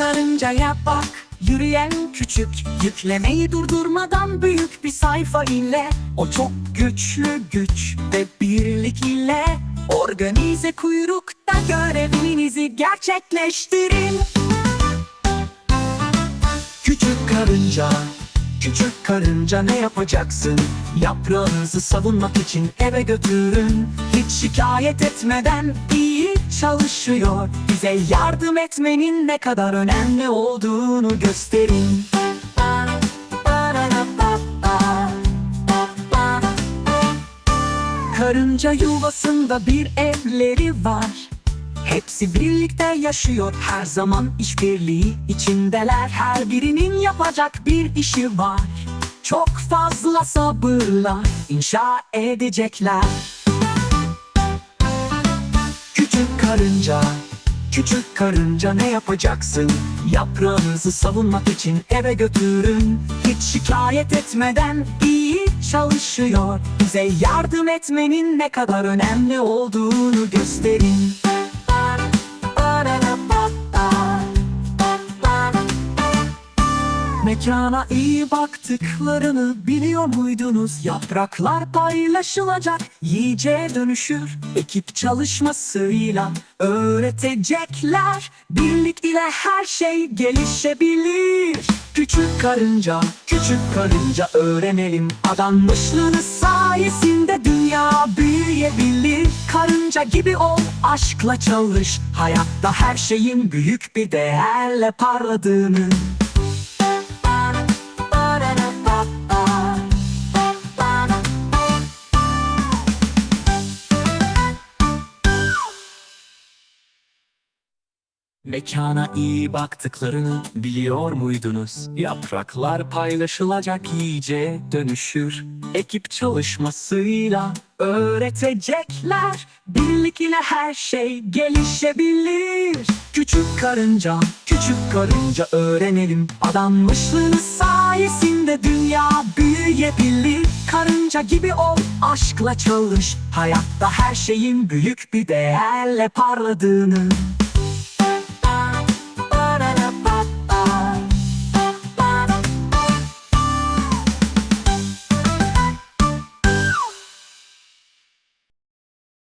karıncaya bak. Yürüyen küçük Yüklemeyi durdurmadan büyük bir sayfa ile. O çok güçlü güç ve birlik ile. Organize kuyrukta görevinizi gerçekleştirin. Küçük karınca Küçük karınca ne yapacaksın? Yaprağınızı savunmak için eve götürün. Hiç şikayet etmeden iyi çalışıyor. Bize yardım etmenin ne kadar önemli olduğunu gösterin. Karınca yuvasında bir evleri var. Hepsi birlikte yaşıyor. Her zaman işbirliği içindeler. Her birinin yapacak bir işi var. Çok fazla sabırla inşa edecekler Küçük karınca Küçük karınca ne yapacaksın? Yaprağınızı savunmak için eve götürün. Hiç şikayet etmeden iyi çalışıyor. Bize yardım etmenin ne kadar önemli olduğunu gösterin Mekana iyi baktıklarını biliyor muydunuz? Yapraklar paylaşılacak, yiyeceğe dönüşür. Ekip çalışmasıyla öğretecekler. Birlik ile her şey gelişebilir. Küçük karınca, küçük karınca öğrenelim. Adanmışlığınız sayesinde dünya büyüyebilir. Karınca gibi ol, aşkla çalış. Hayatta her şeyin büyük bir değerle parladığını. Mekana iyi baktıklarını biliyor muydunuz? Yapraklar paylaşılacak iyice dönüşür. Ekip çalışmasıyla öğretecekler. Birlik ile her şey gelişebilir. Küçük karınca, küçük karınca öğrenelim. Adanmışlığınız sayesinde dünya büyüyebilir. Karınca gibi ol, aşkla çalış. Hayatta her şeyin büyük bir değerle parladığını.